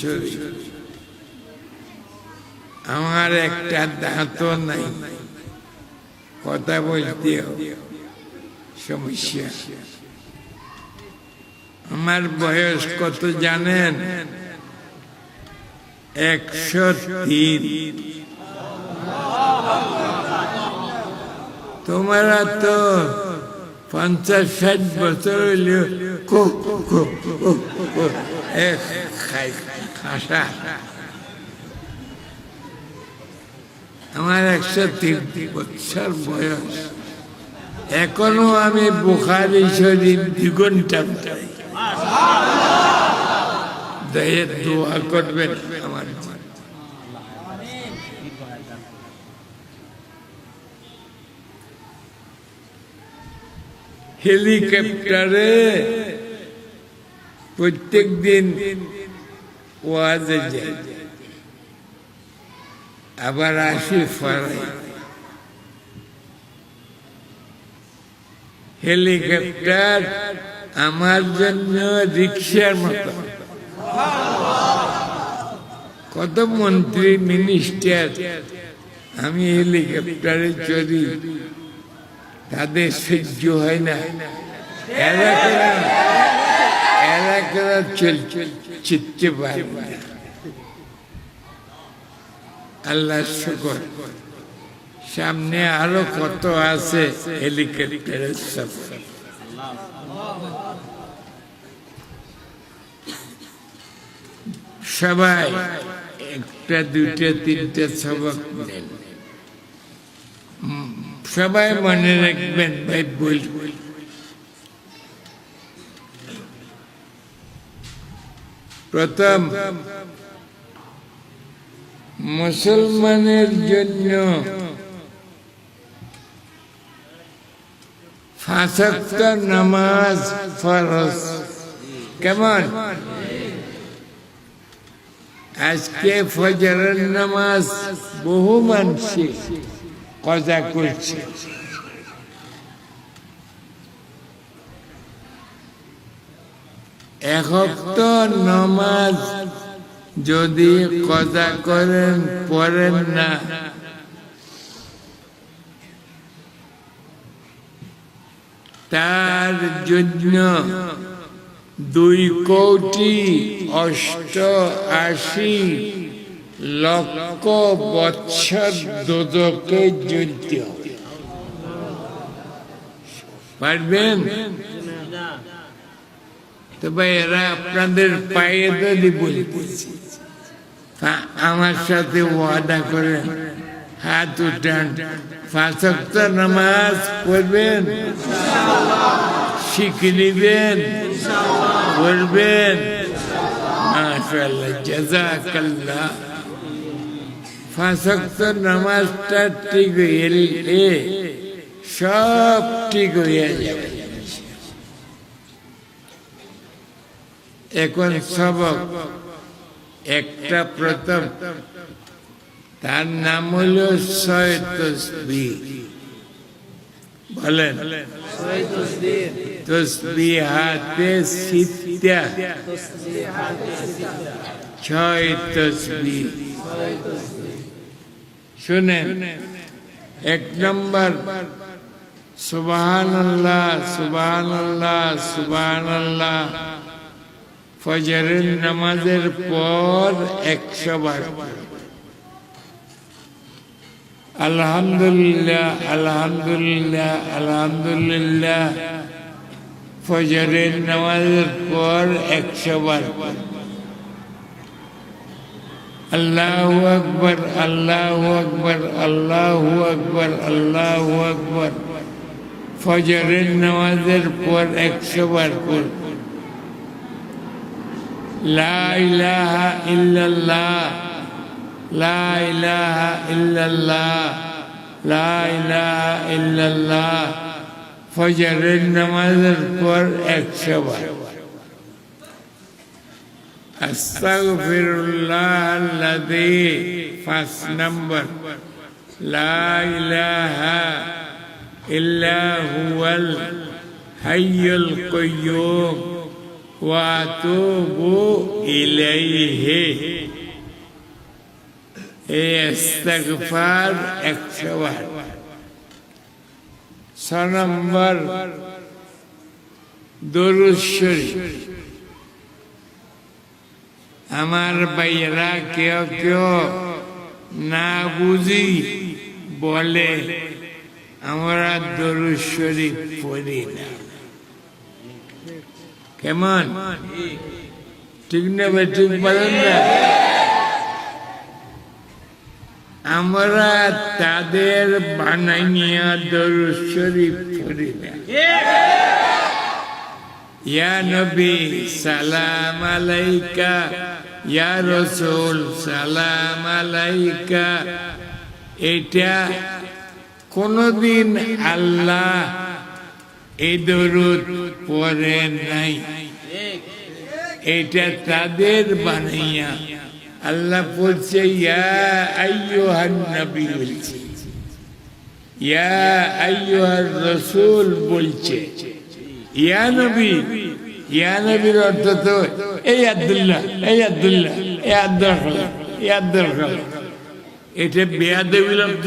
শরীর আমার একটা দাঁতও নাই। কথা বলতে সমস্যা। আমার বয়স কত জানেন? একশো তিন। তোমরা তো পঞ্চাশ ষাট বছর হইলেও আমার একশো তিন বছর বয়স এখনও আমি বুখারি শরীর দু ঘণ্টা পড়াই। দয়ে দোয়া করবেন আমার হেলিকপ্টারে প্রত্যেক দিন ওয়াজে আবার আসি ফরাই হেলিকপ্টার আমার জন্য রিক্সার মতো। কত মন্ত্রী, মিনিস্টার, আমি হেলিকপ্টারে চড়ি। তাদের সহ্য হয় না। এরা চিনতে পারবে আল্লাহ শুকর সামনে আরও কত আছে হেলিকপ্টারের সফর সবাই একটা দুইটা তিনটা সবক সবাই মনে রাখবেন ভাই বল প্রথম মুসলমানের জন্য নামাজ ফরজ। কেমন? আজকে ফজরের নামাজ বহু মানসি কজা করছে? একক নামাজ যদি কজা করেন, পড়েন না। তার জন্য দুই কোটি অষ্ট আশি লক্ষ বৎসর দোদকে যুদ্ধ। পারবেন? তবে এরা আপনাদের পায়ে যদি বলতেছে আমার সাথে ওয়াদা করেন হাত উঠান। ফাঁসক্ত নামাজ পড়বেন, শিখে নিবেন, পড়বেন। নামাজটা ঠিক হয়ে সব ঠিক হয়ে যাবে। এখন সবক, একটা প্রথম। তার নাম হল ছয় তসবি বলেন তসবি হাতে সিত্যা ছয় তসবি শুনেন, এক নম্বর সুবহান আল্লাহ সুবহান আল্লাহ সুবহান আল্লাহ ফজরের নামাজের পর একশো বার। আলহামদুলিল্লাহ আলহামদুলিল্লাহ আলহামদুলিল্লাহ। ফজরের নামাজের পর একশো বার। আল্লাহ আকবর আল্লাহ আকবর আল্লাহ আকবর আল্লাহ আকবর। ফজরের নামাজের পর একশো বার পড়ব لا إله إلا الله لا إله إلا الله لا إله إلا الله ফজরের নামাজের পর একশো বার আস্তাগফিরুল্লাহ আল্লাযী পাঁচ নম্বর লা ইলাহা ইল্লা হুয়াল হাইয়ুল কাইয়্যুম ওয়াতুবু ইলাইহি এই ইস্তেগফার একশো বার। ছ নম্বর আমার ভাইয়েরা কেউ কেউ না বুঝি বলে, আমরা দরুদ শরীফ পড়ি না। কেমন? ঠিক না ভাই, ঠিক বলেন না। আমরা তাদের বানাইয়া দরুদ শরীফ পড়ি না ইয়া নবী, সালাম আলাইকা। ইয়া রসুল, সালাম আলাইকা। এটা কোনদিন আল্লাহ এই দরুদ পড়ে নাই। এটা তাদের বানাইয়া আল্লাহ বলছে, ইয়া আইয়ুহান নবী বলছে, ইয়া আইয়ুহার রসুল বলছে, ইয়া নবী, ইয়া নবীর অর্থ তো, এই আব্দুল্লাহ এই আব্দুল্লাহ, এই আব্দুল এই আব্দুল এটা বেয়াদবি লব্ধ